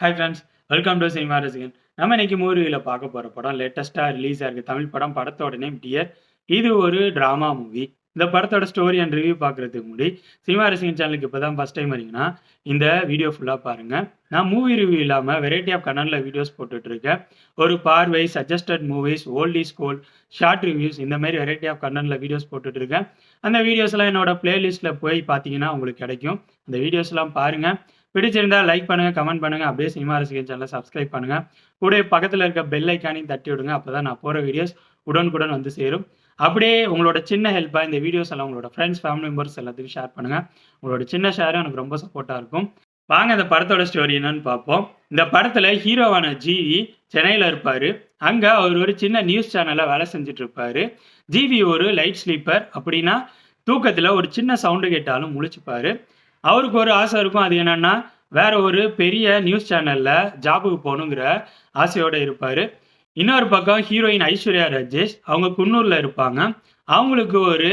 Hi friends welcome to cinema Rasigan நம்ம இன்னைக்கு மூவியில் பார்க்க போகிற படம் லேட்டஸ்ட்டாக ரிலீஸ் ஆகிருக்கு தமிழ் படம். படத்தோட நேம் டியர் இது ஒரு ட்ராமா மூவி இந்த படத்தோட ஸ்டோரி அண்ட் ரிவ்யூ பார்க்குறதுக்கு முன்னாடி சினிமா ரசிகன் சேனலுக்கு இப்போ தான் ஃபஸ்ட் டைம் வரீங்கன்னா இந்த வீடியோ ஃபுல்லாக பாருங்கள் நான் மூவி ரிவ்யூ இல்லாமல் வெரைட்டி ஆஃப் கனலில் வீடியோஸ் போட்டுட்ருக்கேன் ஒரு பார்வை suggested movies old is gold short reviews இந்த மாதிரி வெரைட்டி ஆஃப் கனலில் வீடியோஸ் போட்டுட்ருக்கேன் அந்த வீடியோஸ்லாம் என்னோட பிளேலிஸ்ட்டில் போய் பார்த்தீங்கன்னா உங்களுக்கு கிடைக்கும். அந்த வீடியோஸ்லாம் பாருங்கள் பிடிச்சிருந்தா லைக் பண்ணுங்க கமெண்ட் பண்ணுங்க அப்படியே சினிமா ரசிகர் சேனலை சப்ஸ்கிரைப் பண்ணுங்க. கூட பக்கத்தில் இருக்க பெல் ஐக்கானையும் தட்டி விடுங்க அப்பதான் நான் போகிற வீடியோஸ் உடனுக்குடன் வந்து சேரும். அப்படியே உங்களோட சின்ன ஹெல்ப்பாக இந்த வீடியோஸ் எல்லாம் உங்களோட ஃப்ரெண்ட்ஸ் ஃபேமிலி மெம்பர்ஸ் எல்லாத்துக்கும் ஷேர் பண்ணுங்க. உங்களோட சின்ன ஷேரும் எனக்கு ரொம்ப சப்போர்ட்டாக இருக்கும். வாங்க இந்த படத்தோட ஸ்டோரி என்னன்னு பார்ப்போம். இந்த படத்தில் ஹீரோவான ஜிவி சென்னையில் இருப்பார். அங்கே அவர் ஒரு சின்ன நியூஸ் சேனலில் வேலை செஞ்சுட்டு இருப்பாரு. ஜிவி ஒரு லைட் ஸ்லீப்பர் அப்படின்னா தூக்கத்தில் ஒரு சின்ன சவுண்டு கேட்டாலும் முழிச்சுப்பாரு. அவருக்கு ஒரு ஆசை இருக்கும். அது என்னன்னா வேற ஒரு பெரிய நியூஸ் சேனல்ல ஜாபுக்கு போகணுங்கிற ஆசையோட இருப்பாரு. இன்னொரு பக்கம் ஹீரோயின் ஐஸ்வர்யா ராஜேஷ் அவங்க குன்னூர்ல இருப்பாங்க. அவங்களுக்கு ஒரு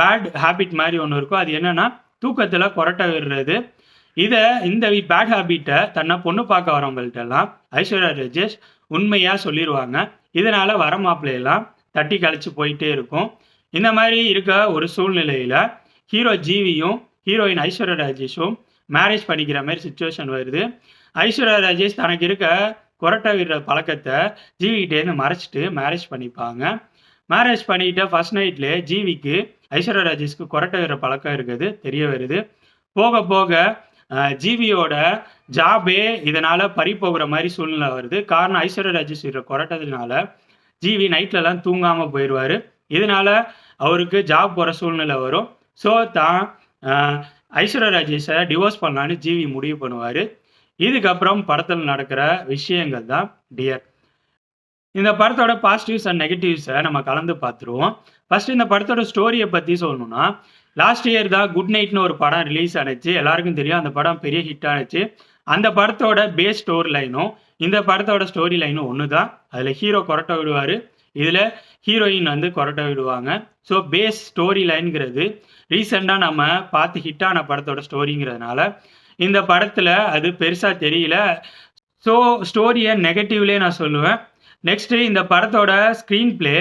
பேட் ஹேபிட் மாதிரி ஒன்று இருக்கும். அது என்னன்னா தூக்கத்தில் கொரட்டை விடுறது. இதை இந்த பேட் ஹேபிட்டை தன்னை பொண்ணு பார்க்க வரவங்கள்ட்ட எல்லாம் ஐஸ்வர்யா ராஜேஷ் உண்மையாக சொல்லிடுவாங்க இதனால வர மாப்பிள்ளையெல்லாம் தட்டி கழிச்சு போயிட்டே இருக்கும். இந்த மாதிரி இருக்க ஒரு சூழ்நிலையில ஹீரோ ஜீவியும் ஹீரோயின் ஐஸ்வர்யா ராஜேஷும் மேரேஜ் பண்ணிக்கிற மாதிரி சுச்சுவேஷன் வருது. ஐஸ்வர்யா ராஜேஷ் தனக்கு இருக்க கொரட்டை விடுற பழக்கத்தை ஜீவிகிட்டேருந்து மறைச்சிட்டு மேரேஜ் பண்ணிப்பாங்க. மேரேஜ் பண்ணிக்கிட்ட ஃபர்ஸ்ட் நைட்லேயே ஜீவிக்கு ஐஸ்வர்யா ராஜேஷ்க்கு கொரட்டை விடுற பழக்கம் இருக்குது தெரிய வருது. போக போக ஜீவியோட ஜாபே இதனால் பறி போகிற மாதிரி சூழ்நிலை வருது. காரணம் ஐஸ்வர்யா ராஜேஷ் விடுற கொரட்டதுனால ஜீவி நைட்லலாம் தூங்காமல் போயிடுவார் இதனால அவருக்கு ஜாப் போகிற சூழ்நிலை வரும். ஸோ தான் ஐஸ்வர்யா ராஜேஷை டிவோர்ஸ் பண்ணலான்னு ஜிவி முடிவு பண்ணுவார். இதுக்கப்புறம் படத்தில் நடக்கிற விஷயங்கள் தான் டியர் இந்த படத்தோட பாசிட்டிவ்ஸ் அண்ட் நெகட்டிவ்ஸை நம்ம கலந்து பார்த்துருவோம். ஃபர்ஸ்ட் இந்த படத்தோட ஸ்டோரியை பற்றி சொல்லணும்னா லாஸ்ட் இயர் தான் குட் நைட்னு ஒரு படம் ரிலீஸ் ஆனிச்சு. எல்லாருக்கும் தெரியும் அந்த படம் பெரிய ஹிட் ஆனிச்சு. அந்த படத்தோட பேஸ் ஸ்டோரி லைனும் இந்த படத்தோட ஸ்டோரி லைனும் ஒன்று தான் அதில் ஹீரோ கொரட்டை விடுவார். இதில் ஹீரோயின் வந்து கொரட்டை விடுவாங்க. ஸோ பேஸ் ஸ்டோரி லைன்ங்கிறது ரீசெண்டாக நம்ம பார்த்து ஹிட்டான படத்தோட ஸ்டோரிங்கிறதுனால இந்த படத்தில் அது பெருசாக தெரியல. ஸோ ஸ்டோரியை நெகட்டிவ்லேயே நான் சொல்லுவேன். நெக்ஸ்ட்டு இந்த படத்தோட ஸ்க்ரீன் பிளே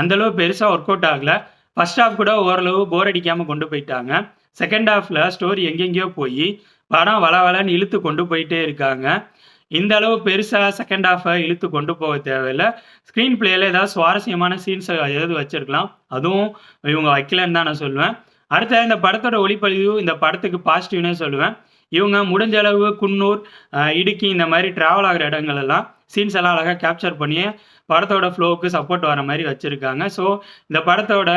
அந்தளவு பெருசாக ஒர்க் அவுட் ஆகலை. ஃபஸ்ட் ஹாஃப் கூட ஓரளவு போர் அடிக்காமல் கொண்டு போயிட்டாங்க. செகண்ட் ஹாஃபில் ஸ்டோரி எங்கெங்கேயோ போய் படம் வள வளன்னு இழுத்து கொண்டு போயிட்டே இருக்காங்க. இந்த அளவு பெருசாக செகண்ட் ஹாஃபை இழுத்து கொண்டு போக தேவையில்லை. ஸ்க்ரீன் பிளேயில் ஏதாவது சுவாரஸ்யமான சீன்ஸை ஏதாவது வச்சிருக்கலாம். அதுவும் இவங்க வைக்கலன்னு தான் நான் சொல்லுவேன். அடுத்த இந்த படத்தோட ஒளிப்பதிவு இந்த படத்துக்கு பாசிட்டிவ்னே சொல்லுவேன். இவங்க முடிஞ்ச அளவு குன்னூர் இடுக்கி இந்த மாதிரி ட்ராவல் ஆகிற இடங்கள் எல்லாம் சீன்ஸ் எல்லாம் அழகாக கேப்சர் பண்ணி படத்தோட ஃப்ளோவுக்கு சப்போர்ட் வர மாதிரி வச்சுருக்காங்க. ஸோ இந்த படத்தோட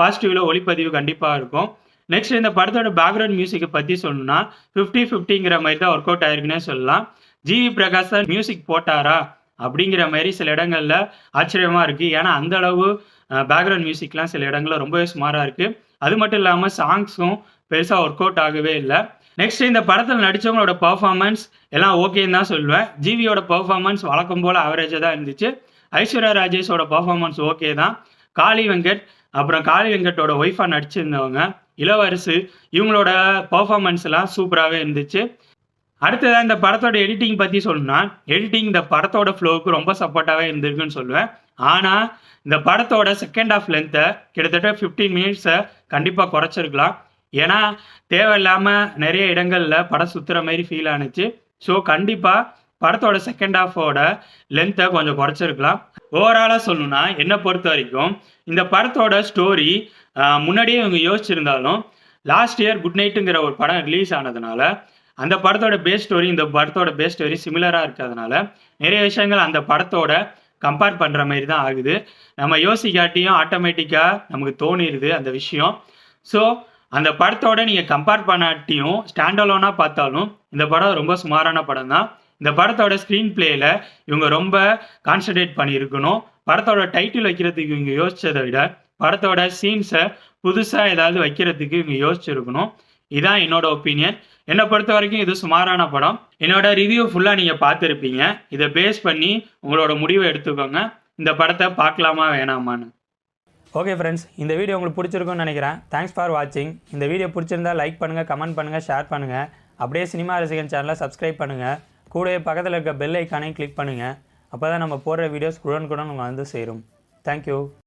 பாசிட்டிவில் ஒளிப்பதிவு கண்டிப்பாக இருக்கும். நெக்ஸ்ட் இந்த படத்தோட பேக்ரவுண்ட் மியூசிக்கை பற்றி சொல்லணும்னா ஃபிஃப்டி ஃபிஃப்டிங்கிற மாதிரி தான் ஒர்க் அவுட் ஆயிருக்குன்னே சொல்லலாம். ஜிவி பிரகாஷ் தான் மியூசிக் போட்டாரா? அப்படிங்கிற மாதிரி சில இடங்களில் ஆச்சரியமாக இருக்குது ஏன்னா அந்த அளவு பேக்ரவுண்ட் மியூசிக்லாம் சில இடங்களில் ரொம்பவே சுமாராக இருக்குது அது மட்டும் இல்லாமல் சாங்ஸும் பெருசாக ஒர்க் அவுட் ஆகவே இல்லை. நெக்ஸ்ட் இந்த படத்தில் நடித்தவங்களோட பர்ஃபார்மன்ஸ் எல்லாம் ஓகேன்னு தான் சொல்லுவேன். ஜிவியோட பர்ஃபார்மன்ஸ் வழக்கம் போல் ஆவரேஜாக தான் இருந்துச்சு. ஐஸ்வர்யா ராஜேஷோட பர்ஃபார்மன்ஸ் ஓகே தான். காளி வெங்கட் அப்புறம் காளி வெங்கட்டோட ஒய்ஃபாக நடிச்சிருந்தவங்க. இளவரசு இவங்களோட பர்ஃபார்மன்ஸ் எல்லாம் சூப்பராகவே இருந்துச்சு. அடுத்ததாக இந்த படத்தோட எடிட்டிங் பற்றி சொல்லணும்னா எடிட்டிங் இந்த படத்தோட ஃப்ளோவுக்கு ரொம்ப சப்போர்ட்டாகவே இருந்திருக்குன்னு சொல்லுவேன். ஆனால் இந்த படத்தோட செகண்ட் ஆஃப் லென்த்தை கிட்டத்தட்ட ஃபிஃப்டீன் மினிட்ஸை கண்டிப்பாக குறைச்சிருக்கலாம். ஏன்னா தேவையில்லாமல் நிறைய இடங்களில் படம் சுற்றுற மாதிரி ஃபீல் ஆனிச்சு. ஸோ கண்டிப்பாக படத்தோட செகண்ட் ஹாஃபோட லென்த்தை கொஞ்சம் குறைச்சிருக்கலாம். ஓவராலாக சொல்லணும்னா என்னை பொறுத்த வரைக்கும் இந்த படத்தோட ஸ்டோரி முன்னாடியே இவங்க யோசிச்சிருந்தாலும் லாஸ்ட் இயர் குட் நைட்டுங்கிற ஒரு படம் ரிலீஸ் ஆனதுனால அந்த படத்தோட பேஸ் ஸ்டோரி இந்த படத்தோட பேஸ் ஸ்டோரி சிமிலராக இருக்கிறதுனால நிறைய விஷயங்கள் அந்த படத்தோட கம்பேர் பண்ணுற மாதிரி தான் ஆகுது. நம்ம யோசிக்காட்டியும் ஆட்டோமேட்டிக்காக நமக்கு தோணிடுது அந்த விஷயம். ஸோ அந்த படத்தோட நீங்கள் கம்பேர் பண்ணாட்டியும் ஸ்டாண்டலோனாக பார்த்தாலும் இந்த படம் ரொம்ப சுமாரான படம் தான். இந்த படத்தோட ஸ்க்ரீன் பிளேயில் இவங்க ரொம்ப கான்சன்ட்ரேட் பண்ணியிருக்கணும். படத்தோட டைட்டில் வைக்கிறதுக்கு இவங்க யோசித்ததை விட படத்தோட சீன்ஸை புதுசாக ஏதாவது வைக்கிறதுக்கு இவங்க யோசிச்சிருக்கணும். இதான் என்னோட ஒப்பீனியன் என்னை பொறுத்த வரைக்கும் இது சுமாரான படம். என்னோட ரிவ்யூ ஃபுல்லாக நீங்கள் பார்த்துருப்பீங்க. இதை பேஸ் பண்ணி உங்களோட முடிவை எடுத்துக்கோங்க. இந்த படத்தை பார்க்கலாமா வேணாமான்னு. ஓகே ஃப்ரெண்ட்ஸ் இந்த வீடியோ உங்களுக்கு பிடிச்சிருக்கும்னு நினைக்கிறேன். தேங்க்ஸ் ஃபார் வாட்சிங் இந்த வீடியோ பிடிச்சிருந்தா லைக் பண்ணுங்கள் கமெண்ட் பண்ணுங்கள் ஷேர் பண்ணுங்கள் அப்படியே சினிமா ரசிகன் சேனலை சப்ஸ்கிரைப் பண்ணுங்கள் கூடவே பக்கத்தில் இருக்க பெல் ஐக்கானையும் கிளிக் பண்ணுங்கள் அப்போ தான் நம்ம போடுற வீடியோஸ் குடன் உங்கள் வந்து சேரும். தேங்க்யூ